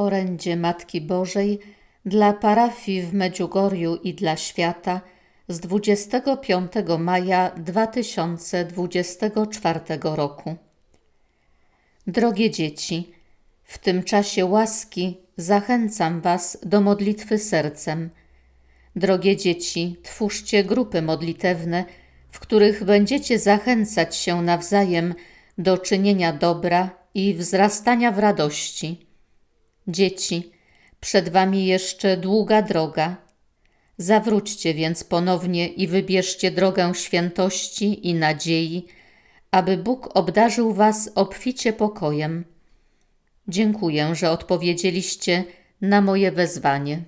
Orędzie Matki Bożej dla parafii w Medjugorju i dla świata z 25 maja 2024 roku. Drogie dzieci, w tym czasie łaski zachęcam Was do modlitwy sercem. Drogie dzieci, twórzcie grupy modlitewne, w których będziecie zachęcać się nawzajem do czynienia dobra i wzrastania w radości. Dzieci, przed Wami jeszcze długa droga. Zawróćcie więc ponownie i wybierzcie drogę świętości i nadziei, aby Bóg obdarzył Was obficie pokojem. Dziękuję, że odpowiedzieliście na moje wezwanie.